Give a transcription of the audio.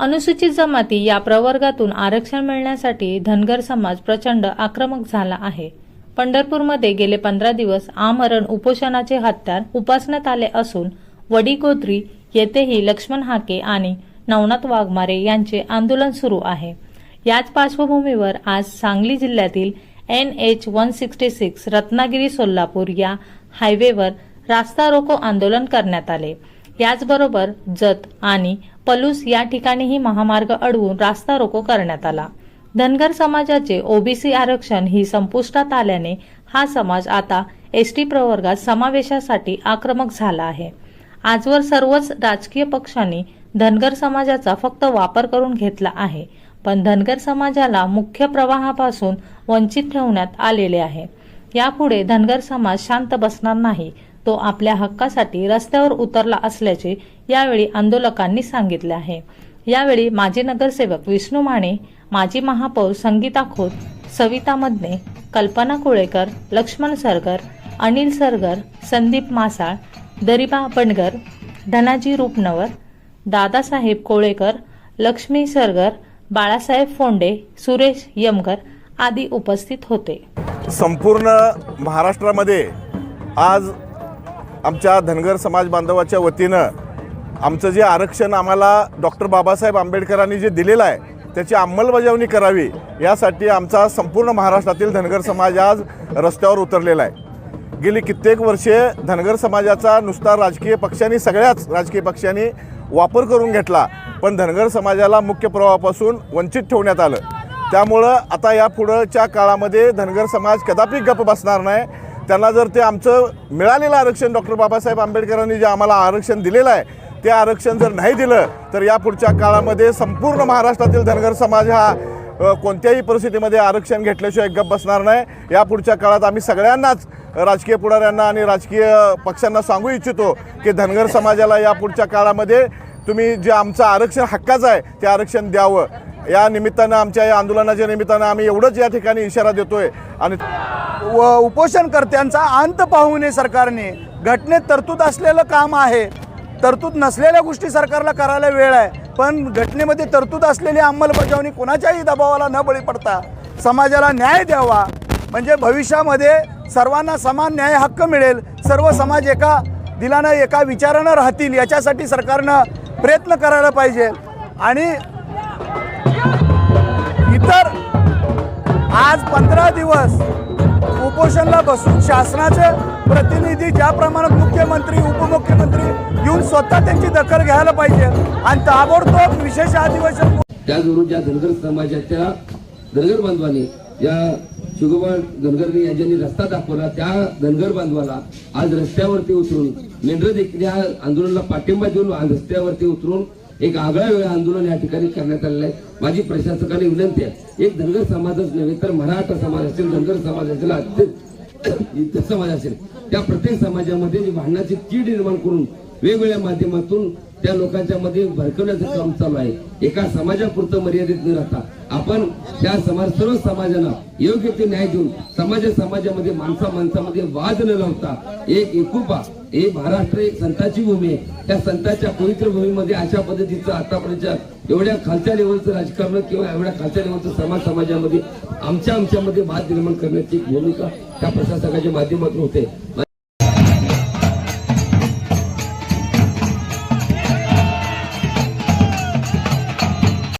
अनुसूचित जमाती या प्रवर्गातून आरक्षण मिळण्यासाठी धनगर समाज प्रचंड आक्रमक झाला आहे. पंढरपूरमध्ये गेले पंधरा दिवस आमरण उपोषणाचे हत्यार उपासण्यात आले असून वडीगोद्री येथेही लक्ष्मण हाके आणि नवनाथ वाघमारे यांचे आंदोलन सुरू आहे. याच पार्श्वभूमीवर आज सांगली जिल्ह्यातील N H one sixty six Ratnagiri Solapur या हायवेवर रास्ता रोको आंदोलन करण्यात आले. याचबरोबर जत आणि पलूस या ठिकाणीही महामार्ग अडवून रास्ता रोको करण्यात आला. धनगर समाजाचे ओबीसी आरक्षण ही संपुष्टात आल्याने हा समाज आता एसटी प्रवर्गात समावेशासाठी आक्रमक झाला आहे. आजवर सर्वच राजकीय पक्षांनी धनगर समाजाचा फक्त वापर करून घेतला आहे पण धनगर समाजाला मुख्य प्रवाहापासून वंचित ठेवण्यात आलेले आहे. यापुढे धनगर समाज शांत बसणार नाही तो आपल्या हक्कासाठी रस्त्यावर उतरला असल्याचे यावेळी आंदोलकांनी सांगितले आहे. यावेळी माजी नगरसेवक विष्णू माने माजी महापौर संगीता खोत सविता मदने कल्पना कोळेकर लक्ष्मण सरगर अनिल सरगर संदीप मासाळ दरिबा बंडगर धनाजी रूपनवर दादासाहेब कोळेकर लक्ष्मी सरगर बाळासाहेब फोंडे सुरेश यमगर आदी उपस्थित होते. संपूर्ण महाराष्ट्रामध्ये आज आमच्या धनगर समाज बांधवाच्या वतीनं आमचं जे आरक्षण आम्हाला डॉक्टर बाबासाहेब आंबेडकरांनी जे दिलेलं आहे त्याची अंमलबजावणी करावी यासाठी आमचा संपूर्ण महाराष्ट्रातील धनगर समाज आज रस्त्यावर उतरलेला आहे. गेली कित्येक वर्षे धनगर समाजाचा नुसता राजकीय पक्षांनी सगळ्याच राजकीय पक्षांनी वापर करून घेतला पण धनगर समाजाला मुख्य प्रवाहापासून वंचित ठेवण्यात आलं. त्यामुळं आता या पुढच्या काळामध्ये धनगर समाज कदापि गप बसणार नाही. त्यांना जर ते आमचं मिळालेलं आरक्षण डॉक्टर बाबासाहेब आंबेडकरांनी जे आम्हाला आरक्षण दिलेलं आहे ते आरक्षण जर नाही दिलं तर या पुढच्या काळामध्ये संपूर्ण महाराष्ट्रातील धनगर समाज हा कोणत्याही परिस्थितीमध्ये आरक्षण घेतल्याशिवाय गप्प बसणार नाही. या पुढच्या काळात आम्ही सगळ्यांनाच राजकीय पुढाऱ्यांना आणि राजकीय पक्षांना सांगू इच्छितो की धनगर समाजाला या पुढच्या काळामध्ये तुम्ही जे आमचं आरक्षण हक्काचं आहे ते आरक्षण द्यावं. या निमित्तानं आमच्या या आंदोलनाच्या निमित्तानं आम्ही एवढंच या ठिकाणी इशारा देतोय. आणि व उपोषणकर्त्यांचा अंत पाहू नये सरकारने. घटनेत तरतूद असलेलं काम आहे. तरतूद नसलेल्या गोष्टी सरकारला करायला वेळ आहे. पण घटनेमध्ये तरतूद असलेली अंमलबजावणी कोणाच्याही दबावाला न बळी पडता समाजाला न्याय द्यावा. म्हणजे भविष्यामध्ये सर्वांना समान न्याय हक्क मिळेल. सर्व समाज एका दिलानं एका विचारानं राहतील. याच्यासाठी सरकारनं प्रयत्न करायला पाहिजे. आणि इतर आज पंधरा दिवस उपोषणला बसून शासनाचे प्रतिनिधी ज्या प्रमाणात मुख्यमंत्री उपमुख्यमंत्री येऊन स्वतः त्यांची दखल घ्यायला पाहिजे आणि ताबडतोब विशेष अधिवेशन त्याचबरोबर ज्या धनगर समाजाच्या धनगर बांधवांनी या शिगोबा धनगरने यांनी रस्ता दाखवला त्या धनगर बांधवाला आज रस्त्यावरती उतरून मेंढर देखील या आंदोलनाला पाठिंबा देऊन आज रस्त्यावरती उतरून एक आगळा वेगळं आंदोलन या ठिकाणी करण्यात आलेलं आहे. माझी प्रशासकाने विनंती आहे. एक धनगर समाजच नव्हे तर मराठा समाज असेल धनगर समाज असेल इतर समाज असेल त्या प्रत्येक समाजामध्ये भांडणाची चीड निर्माण करून वेगवेगळ्या माध्यमातून त्या लोकांच्या मध्ये भडकवण्याचं काम चालू आहे. एका समाजापुरतं मर्यादित न राहता आपण त्या समाज सर्व समाजाला योग्य ते न्याय देऊन समाज समाजामध्ये माणसा माणसामध्ये वाद न लावता एक एकुपा हे महाराष्ट्र एक संताची भूमी आहे. त्या संतांच्या पवित्र भूमीमध्ये अशा पद्धतीचं आतापर्यंत एवढ्या खालच्या लेवलचं राजकारण किंवा एवढ्या खालच्या लेवलचं समाज समाजामध्ये आमच्या आमच्यामध्ये वाद निर्माण करण्याची भूमिका त्या प्रशासकाच्या माध्यमातून होते.